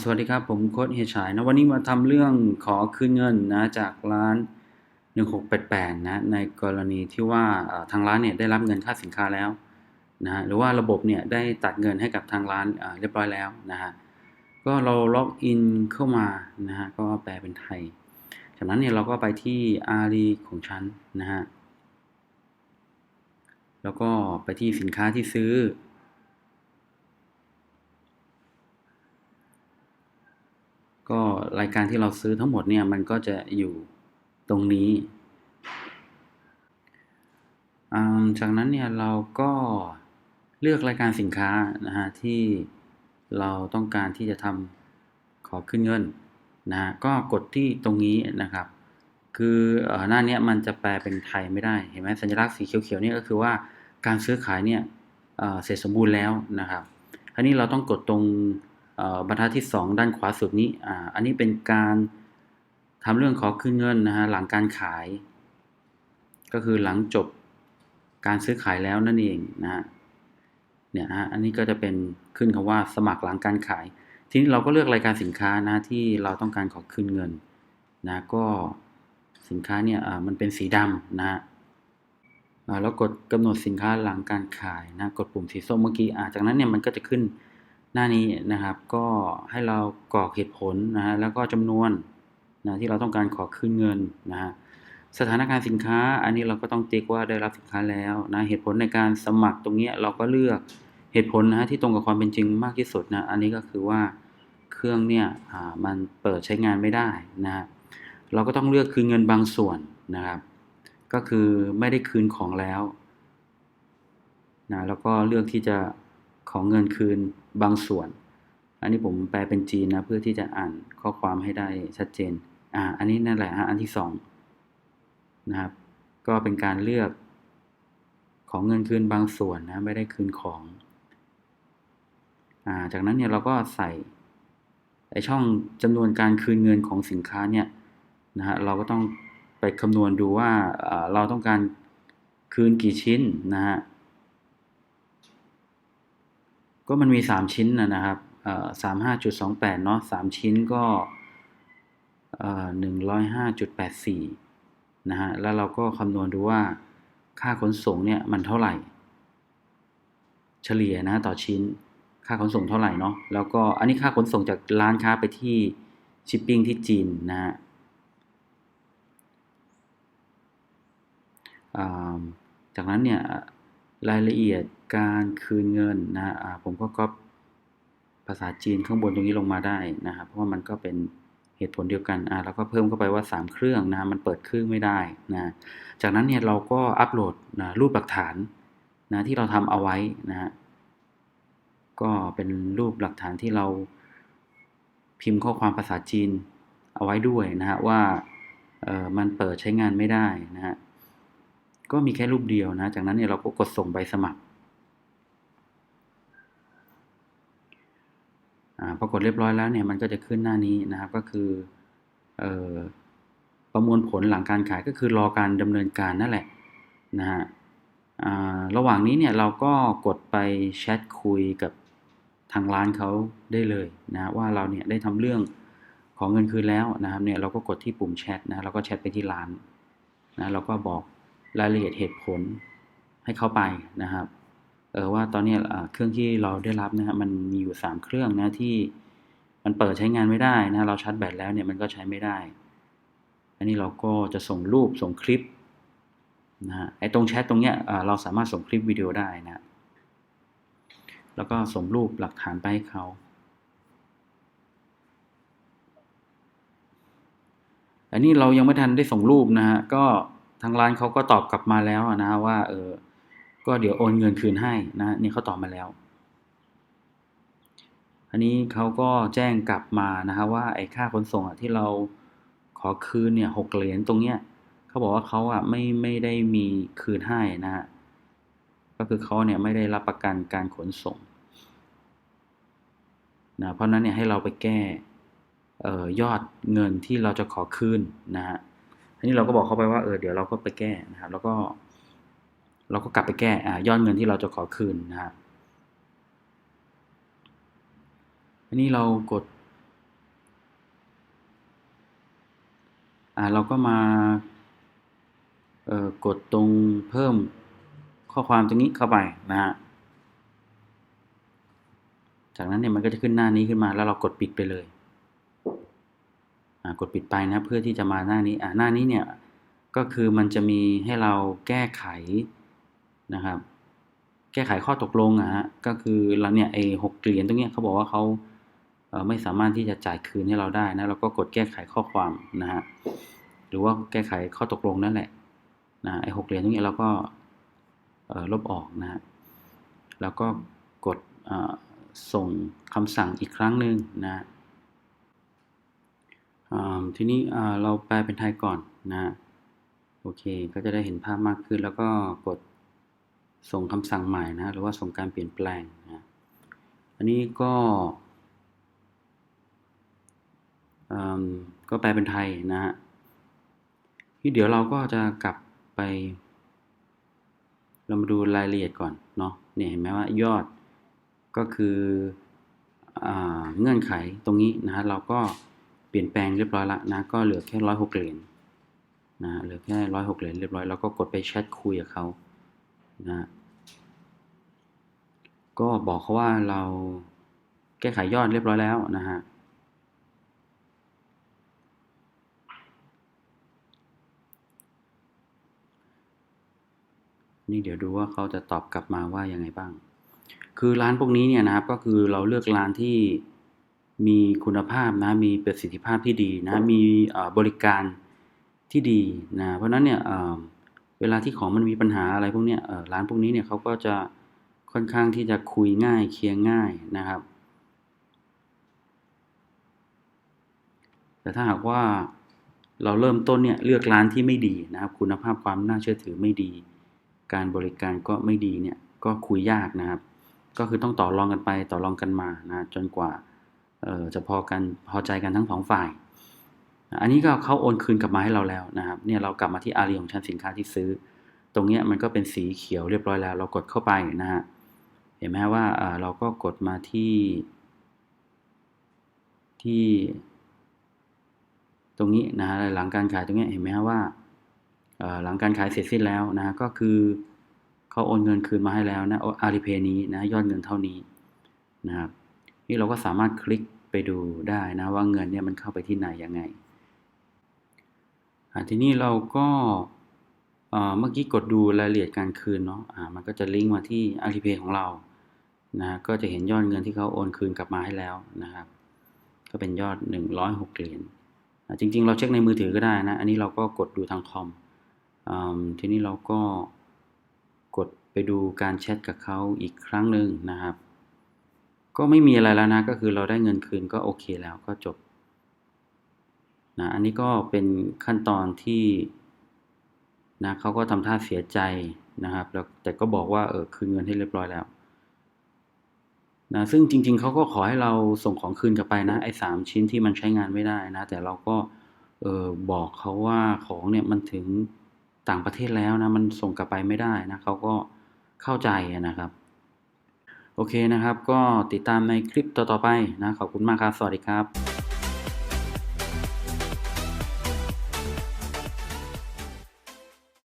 สวัสดีครับ ผมโค้ชเฮยฉายนะวันนี้มาทำเรื่องขอคืนเงินนะจากร้าน 1688นะในกรณีที่ว่าทางร้านเนี่ยได้รับเงินค่าสินค้าแล้วนะฮะหรือว่าระบบเนี่ยได้ตัดเงินให้กับทางร้านเรียบร้อยแล้วนะฮะก็เราล็อกอินเข้ามานะฮะก็แปลเป็นไทย จากนั้นเนี่ยเราก็ไปที่อารีของฉันนะฮะแล้วก็ไปที่สินค้าที่ซื้อ ก็รายการที่เราซื้อทั้งหมดเนี่ยมันก็จะอยู่ตรงนี้ จากนั้นเนี่ยเราก็เลือกรายการสินค้านะฮะที่เราต้องการที่จะทำขอขึ้นเงินนะฮะก็กดที่ตรงนี้นะครับ คืออหน้าเนี้ยมันจะแปลเป็นไทยไม่ได้เห็นไหมสัญลักษณ์สีเขียวๆนี่ก็คือว่าการซื้อขายเนี่ยเสร็จสมบูรณ์แล้วนะครับอันนี้เราต้องกดตรง บรรทัดที่ 2 ด้านขวาสุดนี้ออันนี้เป็นการทำเรื่องขอคืนเงินนะฮะหลังการขาย ก็คือหลังจบการซื้อขายแล้วนั่นเองนะฮะเนี่ยนะฮะอันนี้ก็จะเป็นขึ้นคำว่าสมัครหลังการขาย ทีนี้เราก็เลือกรายการสินค้านะที่เราต้องการขอคืนเงินนะก็สินค้าเนี่ยมันเป็นสีดำนะฮะอ่าแล้วกดกำหนดสินค้าหลังการขายนะกดปุ่มสีส้มเมื่อกี้จากนั้นเนี่ยมันก็จะขึ้น หน้านี้นะครับก็ให้เรากรอกเหตุผลนะฮะแล้วก็จำนวนนะที่เราต้องการขอคืนเงินนะฮะสถานการณ์สินค้าอันนี้เราก็ต้องติ๊กว่าได้รับสินค้าแล้วนะเหตุผลในการสมัครตรงเนี้ยเราก็เลือกเหตุผลนะฮะที่ตรงกับความเป็นจริงมากที่สุดนะอันนี้ก็คือว่าเครื่องเนี่ยอ่ามันเปิดใช้งานไม่ได้นะฮะเราก็ต้องเลือกคืนเงินบางส่วนนะครับ ก็คือไม่ได้คืนของแล้วนะแล้วก็เลือกที่จะ ของเงินคืนบางส่วน อันนี้ผมแปลเป็นจีนนะเพื่อที่จะอ่านข้อความให้ได้ชัดเจน อ่า อันนี้นั่นแหละฮะอันที่สองนะครับ ก็เป็นการเลือกของเงินคืนบางส่วนนะไม่ได้คืนของ อ่า จากนั้นเนี่ยเราก็ใส่ไอช่องจำนวนการคืนเงินของสินค้าเนี่ยนะฮะเราก็ต้องไปคำนวณดูว่าอ่าเราต้องการคืนกี่ชิ้นนะฮะ ก็มันมี 3 ชิ้นนะนะครับสามห้าจุดสองแปดเนาะสามชิ้นก็หนึ่งร้อยห้าจุดแปดสี่นะฮะ แล้วเราก็คำนวณดูว่าค่าขนส่งเนี่ยมันเท่าไหร่ เฉลี่ยนะต่อชิ้นค่าขนส่งเท่าไหร่เนาะ แล้วก็อันนี้ค่าขนส่งจากร้านค้าไปที่ชิปปิ้งที่จีนนะฮะจากนั้นเนี่ยรายละเอียด การคืนเงินนะผมก็ก๊อปภาษาจีนข้างบนตรงนี้ลงมาได้นะครับ เพราะว่ามันก็เป็นเหตุผลเดียวกันอ่าแล้วก็เพิ่มเข้าไปว่า 3 เครื่องนะมันเปิดเครื่องไม่ได้นะจากนั้นเนี่ยเราก็อัปโหลดนะรูปหลักฐานนะที่เราทำเอาไว้นะฮะก็เป็นรูปหลักฐานที่เราพิมพ์ข้อความภาษาจีนเอาไว้ด้วยนะฮะว่าเออมันเปิดใช้งานไม่ได้นะฮะก็มีแค่รูปเดียวนะ จากนั้นเนี่ยเราก็กดส่งใบสมัคร พอกดเรียบร้อยแล้วเนี่ยมันก็จะขึ้นหน้านี้นะครับ ก็คือออประมวลผลหลังการขายก็คือรอการดำเนินการนั่นแหละนะฮะระหว่างนี้เนี่ยเราก็กดไปแชทคุยกับทางร้านเขาได้เลยนะว่าเราเนี่ยได้ทำเรื่องของเงินคืนแล้วนะครับเนี่ยเราก็กดที่ปุ่มแชทนะเราก็แชทไปที่ร้านนะเราก็บอกรายละเอียดเหตุผลให้เขาไปนะครับ เออว่าตอนนี้เครื่องที่เราได้รับนะฮะมันมีอยู่สามเครื่องนะที่มันเปิดใช้งานไม่ได้นะเราชาร์จแบตแล้วเนี่ยมันก็ใช้ไม่ได้ อันนี้เราก็จะส่งรูปส่งคลิปนะฮะไอ้ตรงแชทตรงเนี้ยเราสามารถส่งคลิปวิดีโอได้นะ แล้วก็ส่งรูปหลักฐานไปให้เขาอันนี้เรายังไม่ทันได้ส่งรูปนะฮะก็ทางร้านเขาก็ตอบกลับมาแล้วนะว่าเออ ก็เดี๋ยวโอนเงินคืนให้นะนี่เขาตอบมาแล้ว อันนี้เขาก็แจ้งกลับมานะฮะว่าไอ้ค่าขนส่งอะที่เราขอคืนเนี่ยหกเหรียญตรงเนี้ยเขาบอกว่าเขาอะไม่ไม่ได้มีคืนให้นะฮะก็คือเขาเนี่ยไม่ได้รับประกันการขนส่งนะเพราะนั้นเนี่ยให้เราไปแก้เอ่อยอดเงินที่เราจะขอคืนนะฮะอันนี้เราก็บอกเขาไปว่าเออเดี๋ยวเราก็ไปแก้นะครับ แล้วก็ เราก็กลับไปแก้ยอดเงินที่เราจะขอคืนนะครับอันนี้เรากดเราก็มากดตรงเพิ่มข้อความตรงนี้เข้าไปนะฮะ จากนั้นเนี่ยมันก็จะขึ้นหน้านี้ขึ้นมาแล้วเรากดปิดไปเลย กดปิดไปนะเพื่อที่จะมาหน้านี้ หน้านี้เนี่ยก็คือมันจะมีให้เราแก้ไข นะครับ แก้ไขข้อตกลงอะฮะก็คือเราเนี่ยไอ้หกเหรียญตรงเนี้ยเขาบอกว่าเขาไม่สามารถที่จะจ่ายคืนให้เราได้นะเราก็กดแก้ไขข้อความนะฮะหรือว่าแก้ไขข้อตกลงนั่นแหละนะไอ้หกเหรียญตรงเนี้ยเราก็ลบออกนะฮะแล้วก็กดส่งคำสั่งอีกครั้งหนึ่งนะทีนี้เราแปลเป็นไทยก่อนนะฮะโอเคก็จะได้เห็นภาพมากขึ้นแล้วก็กด ส่งคำสั่งใหม่นะหรือว่าส่งการเปลี่ยนแปลงนะอันนี้ก็ก็แปลเป็นไทยนะฮะที่เดี๋ยวเราก็จะกลับไป เรามาดูรายละเอียดก่อนเนาะเนี่ยเห็นไหมว่ายอดก็คืออเงื่อนไขตรงนี้นะฮะเราก็เปลี่ยนแปลงเรียบร้อยละนะก็เหลือแค่ร้อยหกเหรียญนะเหลือแค่ร้อยหกเหรียญเรียบร้อยเราก็กดไปแชทคุยกับเขา นะก็บอกเขาว่าเราแก้ไขยอดเรียบร้อยแล้วนะฮะนี่เดี๋ยวดูว่าเขาจะตอบกลับมาว่ายังไงบ้าง คือร้านพวกนี้เนี่ยนะครับก็คือเราเลือกร้านที่มีคุณภาพนะ มีประสิทธิภาพที่ดีนะ มีบริการที่ดีนะ เพราะฉะนั้นเนี่ย เวลาที่ของมันมีปัญหาอะไรพวกเนี้ยร้านพวกนี้เนี่ยเขาก็จะค่อนข้างที่จะคุยง่ายเคลียร์ง่ายนะครับ แต่ถ้าหากว่าเราเริ่มต้นเนี่ยเลือกร้านที่ไม่ดีนะครับ คุณภาพความน่าเชื่อถือไม่ดี การบริการก็ไม่ดีเนี่ยก็คุยยากนะครับ ก็คือต้องต่อรองกันไปต่อรองกันมานะจนกว่าจะพอกันพอใจกันทั้งสองฝ่าย อันนี้ก็เขาโอนคืนกลับมาให้เราแล้วนะครับ เนี่ยเรากลับมาที่อารีของชั้นสินค้าที่ซื้อ ตรงเนี้ยมันก็เป็นสีเขียวเรียบร้อยแล้ว เรากดเข้าไปนะฮะ เห็นไหมว่าเอ่อเราก็กดมาที่ ที่ ตรงนี้นะฮะหลังการขายตรงเนี้ยเห็นไหมว่าหลังการขายเสร็จสิ้นแล้วนะก็คือเขาโอนเงินคืนมาให้แล้วนะอารีเพย์นี้นะยอดเงินเท่านี้นะครับนี่เราก็สามารถคลิกไปดูได้นะว่าเงินเนี่ยมันเข้าไปที่ไหนยังไง ทีนี้เราก็เมื่อกี้กดดูรายละเอียดการคืนเนาะอ่ามันก็จะลิงก์มาที่อารีเพย์ของเรานะก็จะเห็นยอดเงินที่เขาโอนคืนกลับมาให้แล้วนะครับ ก็เป็นยอด 106 เหรียญจริง ๆ เราเช็คในมือถือก็ได้นะ อันนี้เราก็กดดูทางคอมอมทีนี้เราก็กดไปดูการแชทกับเขาอีกครั้งหนึ่งนะครับ ก็ไม่มีอะไรแล้วนะ ก็คือเราได้เงินคืนก็โอเคแล้วก็จบ นะอันนี้ก็เป็นขั้นตอนที่นะเขาก็ทำท่าเสียใจนะครับแล้วแต่ก็บอกว่าเออคืนเงินให้เรียบร้อยแล้วนะซึ่งจริง ๆเขาก็ขอให้เราส่งของคืนกลับไปนะไอ้สามชิ้นที่มันใช้งานไม่ได้นะแต่เราก็เออบอกเขาว่าของเนี่ยมันถึงต่างประเทศแล้วนะมันส่งกลับไปไม่ได้นะเขาก็เข้าใจนะครับ โอเคนะครับ ก็ติดตามในคลิปต่อๆไปนะขอบคุณมากครับ สวัสดีครับ